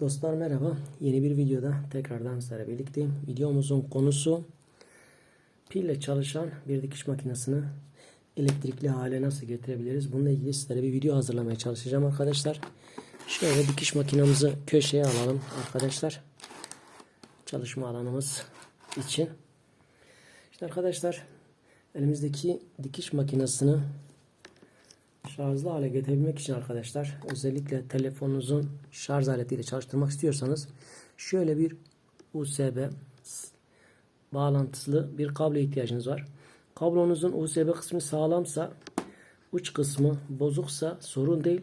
Dostlar merhaba. Yeni bir videoda tekrardan sizlerle birlikteyim. Videomuzun konusu pille çalışan bir dikiş makinesini elektrikli hale nasıl getirebiliriz? Bununla ilgili sizlere bir video hazırlamaya çalışacağım arkadaşlar. Şöyle dikiş makinamızı köşeye alalım arkadaşlar. Çalışma alanımız için. İşte arkadaşlar elimizdeki dikiş makinesini şarjlı hale getirebilmek için arkadaşlar özellikle telefonunuzun şarj aletiyle çalıştırmak istiyorsanız şöyle bir USB bağlantılı bir kablo ihtiyacınız var. Kablonuzun USB kısmı sağlamsa uç kısmı bozuksa sorun değil.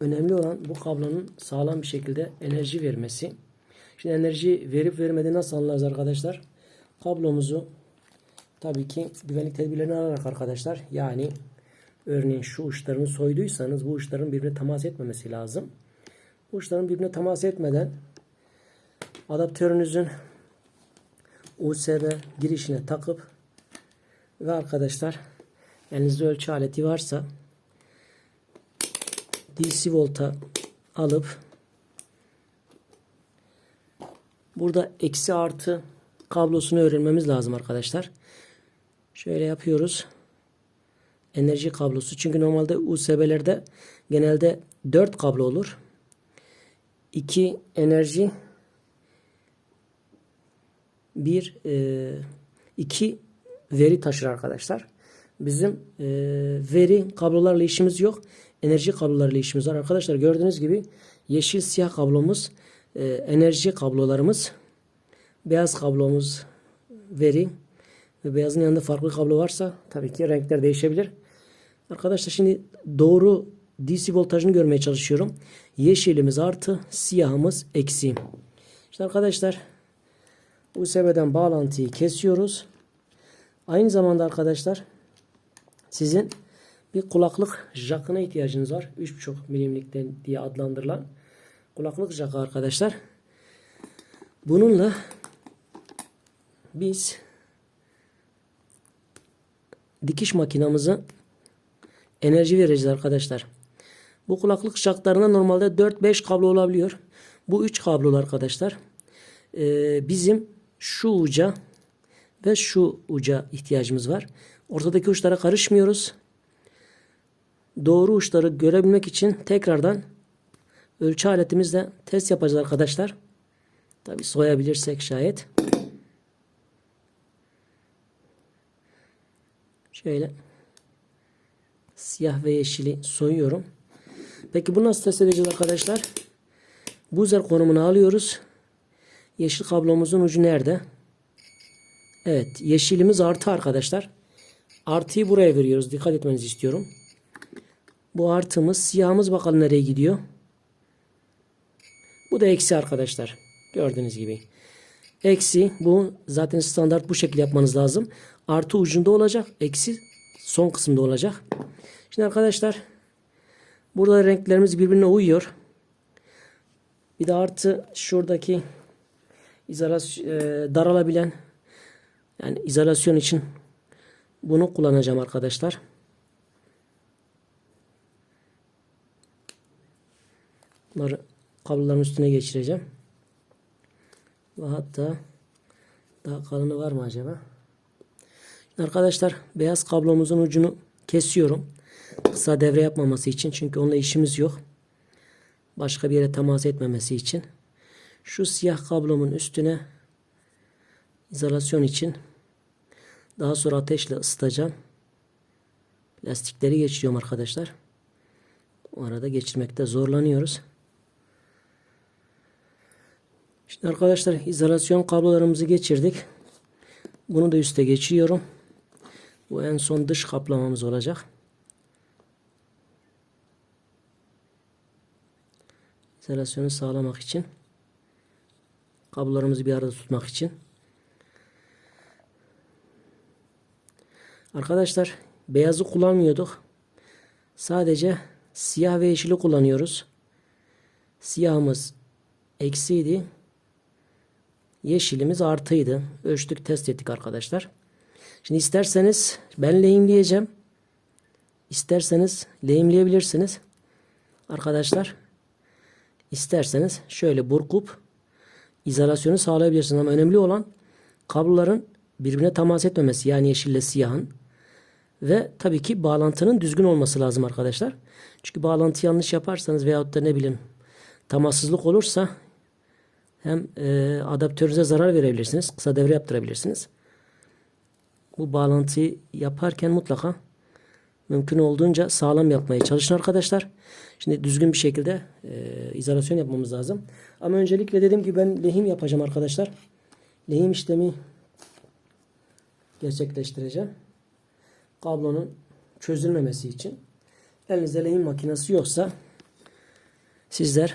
Önemli olan bu kablonun sağlam bir şekilde enerji vermesi. Şimdi enerji verip vermediğini nasıl anlarız arkadaşlar? Kablomuzu tabii ki güvenlik tedbirlerini alarak arkadaşlar yani Örneğin şu uçlarını soyduysanız bu uçların birbirine temas etmemesi lazım. Bu uçların birbirine temas etmeden adaptörünüzün USB girişine takıp ve arkadaşlar elinizde ölçü aleti varsa DC volta alıp burada eksi artı kablosunu öğrenmemiz lazım arkadaşlar. Şöyle yapıyoruz enerji kablosu. Çünkü normalde USB'lerde genelde 4 kablo olur. 2 enerji 1 2 veri taşır arkadaşlar. Bizim e, veri kablolarla işimiz yok. Enerji kablolarıyla işimiz var. Arkadaşlar gördüğünüz gibi yeşil siyah kablomuz e, enerji kablolarımız beyaz kablomuz veri ve beyazın yanında farklı kablo varsa tabii ki renkler değişebilir. Arkadaşlar şimdi doğru DC voltajını görmeye çalışıyorum. Yeşilimiz artı, siyahımız eksi. İşte arkadaşlar USB'den bağlantıyı kesiyoruz. Aynı zamanda arkadaşlar sizin bir kulaklık jakına ihtiyacınız var. 3.5 milimlikten diye adlandırılan kulaklık jakı arkadaşlar. Bununla biz dikiş makinamızı enerji vereceğiz arkadaşlar. Bu kulaklık şaklarında normalde 4-5 kablo olabiliyor. Bu 3 kablo arkadaşlar. Ee, bizim şu uca ve şu uca ihtiyacımız var. Ortadaki uçlara karışmıyoruz. Doğru uçları görebilmek için tekrardan ölçü aletimizle test yapacağız arkadaşlar. Tabi soyabilirsek şayet. Şöyle siyah ve yeşili soyuyorum. Peki bu nasıl test edeceğiz arkadaşlar? Buzer konumunu alıyoruz. Yeşil kablomuzun ucu nerede? Evet yeşilimiz artı arkadaşlar. Artıyı buraya veriyoruz. Dikkat etmenizi istiyorum. Bu artımız siyahımız bakalım nereye gidiyor. Bu da eksi arkadaşlar. Gördüğünüz gibi. Eksi bu zaten standart bu şekilde yapmanız lazım. Artı ucunda olacak. Eksi son kısımda olacak. Şimdi arkadaşlar burada renklerimiz birbirine uyuyor. Bir de artı şuradaki izolasyon, e, daralabilen yani izolasyon için bunu kullanacağım arkadaşlar. Bunları kabloların üstüne geçireceğim. Ve hatta daha kalını var mı acaba? Arkadaşlar beyaz kablomuzun ucunu kesiyorum. Kısa devre yapmaması için. Çünkü onunla işimiz yok. Başka bir yere temas etmemesi için. Şu siyah kablomun üstüne izolasyon için daha sonra ateşle ısıtacağım. Plastikleri geçiriyorum arkadaşlar. O arada geçirmekte zorlanıyoruz. Şimdi arkadaşlar izolasyon kablolarımızı geçirdik. Bunu da üste geçiriyorum. Bu en son dış kaplamamız olacak. İzolasyonu sağlamak için. Kablolarımızı bir arada tutmak için. Arkadaşlar beyazı kullanmıyorduk. Sadece siyah ve yeşili kullanıyoruz. Siyahımız eksiydi. Yeşilimiz artıydı. Ölçtük test ettik arkadaşlar. Şimdi isterseniz ben lehimleyeceğim. İsterseniz lehimleyebilirsiniz. Arkadaşlar isterseniz şöyle burkup izolasyonu sağlayabilirsiniz. Ama önemli olan kabloların birbirine temas etmemesi. Yani yeşille siyahın. Ve tabii ki bağlantının düzgün olması lazım arkadaşlar. Çünkü bağlantı yanlış yaparsanız veyahut da ne bileyim temassızlık olursa hem e, adaptörünüze zarar verebilirsiniz. Kısa devre yaptırabilirsiniz. Bu bağlantıyı yaparken mutlaka mümkün olduğunca sağlam yapmaya çalışın arkadaşlar. Şimdi düzgün bir şekilde e, izolasyon yapmamız lazım. Ama öncelikle dediğim gibi ben lehim yapacağım arkadaşlar. Lehim işlemi gerçekleştireceğim. Kablonun çözülmemesi için. Elinizde lehim makinesi yoksa sizler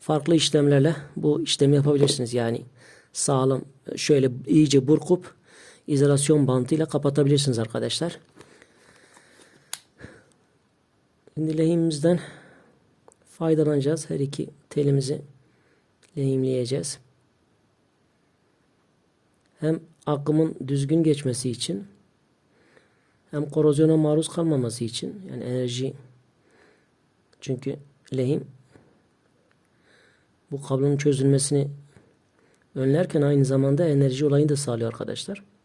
farklı işlemlerle bu işlemi yapabilirsiniz. Yani sağlam şöyle iyice burkup izolasyon bantıyla kapatabilirsiniz arkadaşlar. Şimdi lehimimizden faydalanacağız. Her iki telimizi lehimleyeceğiz. Hem akımın düzgün geçmesi için hem korozyona maruz kalmaması için yani enerji çünkü lehim bu kablonun çözülmesini önlerken aynı zamanda enerji olayını da sağlıyor arkadaşlar.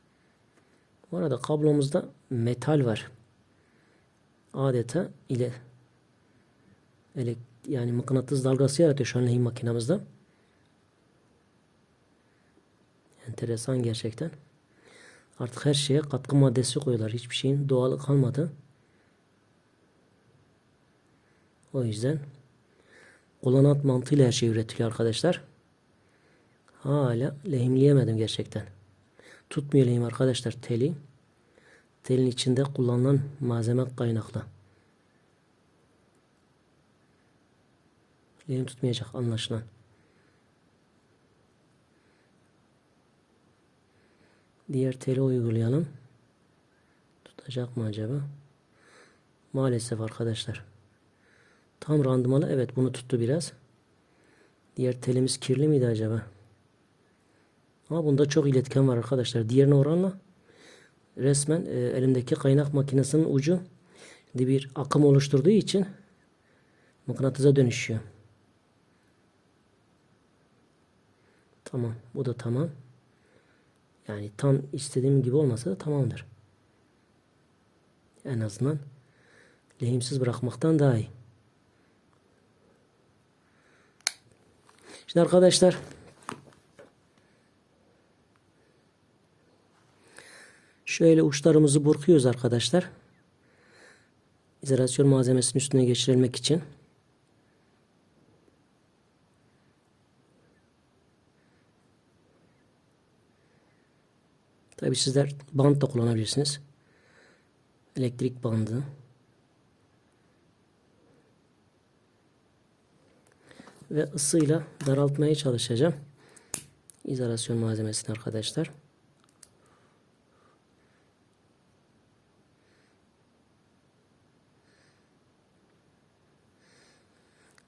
Bu arada kablomuzda metal var. Adeta ile yani mıknatıs dalgası yaratıyor şu an lehim makinamızda. Enteresan gerçekten. Artık her şeye katkı maddesi koyuyorlar. Hiçbir şeyin doğalı kalmadı. O yüzden kullanat mantığıyla her şey üretiliyor arkadaşlar. Hala lehimleyemedim gerçekten. Tutmuyor lehim arkadaşlar teli. Telin içinde kullanılan malzeme kaynaklı. Lehim tutmayacak anlaşılan. Diğer teli uygulayalım. Tutacak mı acaba? Maalesef arkadaşlar. Tam randımanı evet bunu tuttu biraz. Diğer telimiz kirli miydi acaba? Ama bunda çok iletken var arkadaşlar. Diğerine oranla resmen e, elimdeki kaynak makinesinin ucu bir akım oluşturduğu için mıknatıza dönüşüyor. Tamam. Bu da tamam. Yani tam istediğim gibi olmasa da tamamdır. En azından lehimsiz bırakmaktan daha iyi. Şimdi arkadaşlar şöyle uçlarımızı burkuyoruz arkadaşlar. İzolasyon malzemesinin üstüne geçirilmek için. Tabi sizler bant da kullanabilirsiniz. Elektrik bandı. Ve ısıyla daraltmaya çalışacağım. İzolasyon malzemesini arkadaşlar.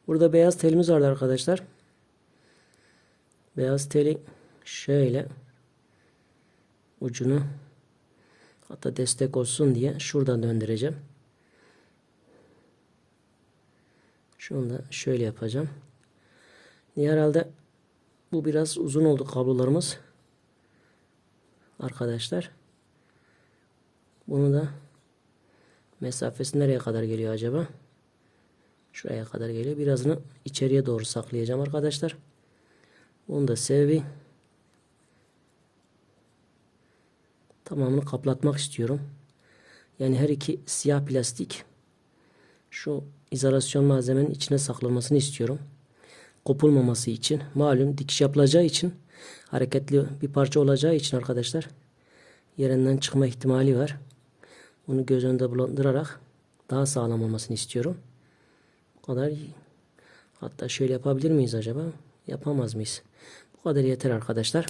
Burada beyaz telimiz var arkadaşlar. Beyaz teli şöyle ucunu hatta destek olsun diye şuradan döndüreceğim. Şunu da şöyle yapacağım. Herhalde bu biraz uzun oldu kablolarımız. Arkadaşlar. Bunu da mesafesi nereye kadar geliyor acaba? Şuraya kadar geliyor. Birazını içeriye doğru saklayacağım arkadaşlar. Bunu da sebebi tamamını kaplatmak istiyorum. Yani her iki siyah plastik şu izolasyon malzemenin içine saklanmasını istiyorum. Kopulmaması için. Malum dikiş yapılacağı için hareketli bir parça olacağı için arkadaşlar yerinden çıkma ihtimali var. Bunu göz önünde bulundurarak daha sağlam olmasını istiyorum. Kadar hatta şöyle yapabilir miyiz acaba? Yapamaz mıyız? Bu kadar yeter arkadaşlar.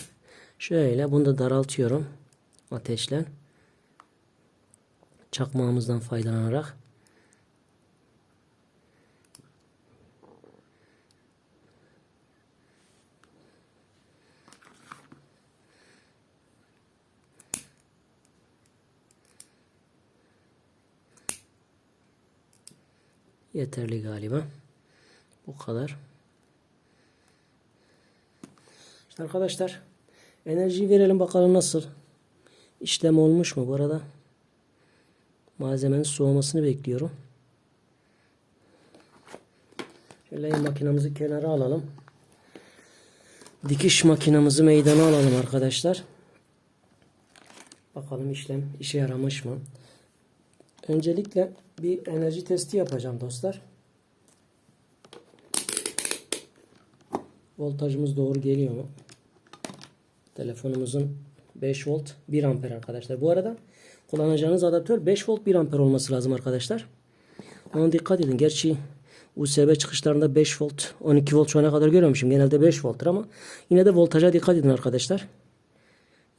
Şöyle bunu da daraltıyorum ateşle çakmağımızdan faydalanarak yeterli galiba. Bu kadar. İşte arkadaşlar enerjiyi verelim bakalım nasıl. İşlem olmuş mu bu arada? Malzemenin soğumasını bekliyorum. Şöyle makinamızı kenara alalım. Dikiş makinamızı meydana alalım arkadaşlar. Bakalım işlem işe yaramış mı? Öncelikle bir enerji testi yapacağım dostlar. Voltajımız doğru geliyor mu? Telefonumuzun 5 volt 1 amper arkadaşlar. Bu arada kullanacağınız adaptör 5 volt 1 amper olması lazım arkadaşlar. Ona dikkat edin. Gerçi USB çıkışlarında 5 volt 12 volt şu ana kadar görmemişim. Genelde 5 volttur ama yine de voltaja dikkat edin arkadaşlar.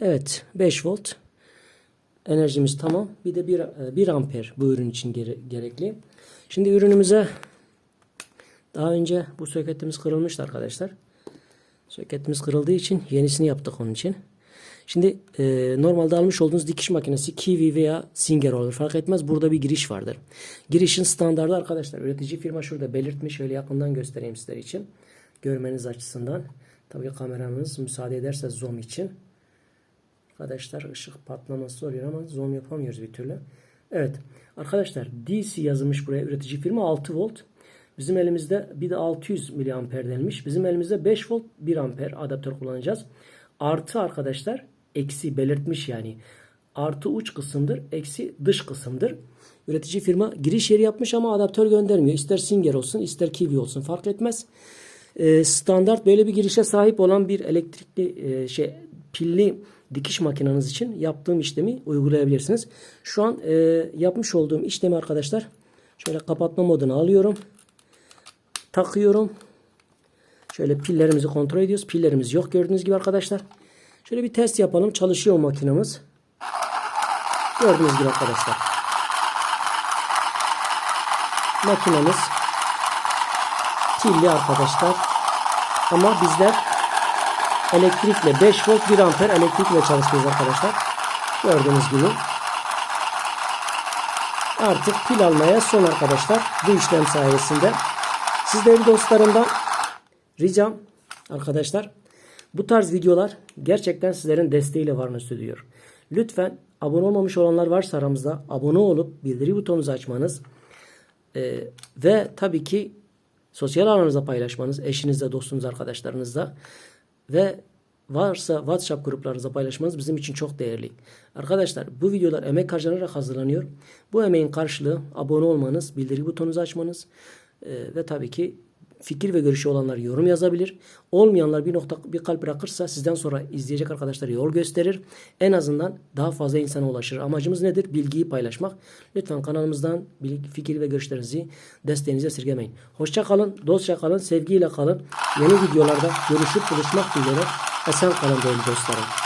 Evet 5 volt enerjimiz tamam. Bir de 1, 1 amper bu ürün için gere- gerekli. Şimdi ürünümüze daha önce bu soketimiz kırılmıştı arkadaşlar. Soketimiz kırıldığı için yenisini yaptık onun için. Şimdi e, normalde almış olduğunuz dikiş makinesi Kiwi veya Singer olur. Fark etmez. Burada bir giriş vardır. Girişin standardı arkadaşlar. Üretici firma şurada belirtmiş. Şöyle yakından göstereyim sizler için. Görmeniz açısından. Tabii kameramız müsaade ederse zoom için. Arkadaşlar ışık patlaması oluyor ama zoom yapamıyoruz bir türlü. Evet. Arkadaşlar DC yazılmış buraya üretici firma 6 volt. Bizim elimizde bir de 600 miliamper denilmiş. Bizim elimizde 5 volt 1 amper adaptör kullanacağız. Artı arkadaşlar eksi belirtmiş yani. Artı uç kısımdır, eksi dış kısımdır. Üretici firma giriş yeri yapmış ama adaptör göndermiyor. İster Singer olsun, ister Kiwi olsun fark etmez. Ee, standart böyle bir girişe sahip olan bir elektrikli e, şey pilli dikiş makineniz için yaptığım işlemi uygulayabilirsiniz. Şu an e, yapmış olduğum işlemi arkadaşlar şöyle kapatma moduna alıyorum. Takıyorum. Şöyle pillerimizi kontrol ediyoruz. Pillerimiz yok gördüğünüz gibi arkadaşlar. Şöyle bir test yapalım. Çalışıyor makinamız. Gördüğünüz gibi arkadaşlar. Makinamız pilli arkadaşlar. Ama bizler elektrikle 5 volt 1 amper elektrikle çalışıyoruz arkadaşlar. Gördüğünüz gibi. Artık pil almaya son arkadaşlar. Bu işlem sayesinde. Sizlerin dostlarımdan ricam arkadaşlar bu tarz videolar gerçekten sizlerin desteğiyle varını söylüyor. Lütfen abone olmamış olanlar varsa aramızda abone olup bildiri butonunuzu açmanız e, ve tabii ki sosyal alanınızda paylaşmanız eşinizle, dostunuz, arkadaşlarınızla ve varsa WhatsApp gruplarınızda paylaşmanız bizim için çok değerli. Arkadaşlar bu videolar emek harcanarak hazırlanıyor. Bu emeğin karşılığı abone olmanız, bildiri butonunuzu açmanız ve tabii ki fikir ve görüşü olanlar yorum yazabilir. Olmayanlar bir nokta bir kalp bırakırsa sizden sonra izleyecek arkadaşlar yol gösterir. En azından daha fazla insana ulaşır. Amacımız nedir? Bilgiyi paylaşmak. Lütfen kanalımızdan fikir ve görüşlerinizi desteğinizi esirgemeyin. Hoşça kalın, dostça kalın, sevgiyle kalın. Yeni videolarda görüşüp buluşmak dileğiyle. Esen kalın değerli dostlarım.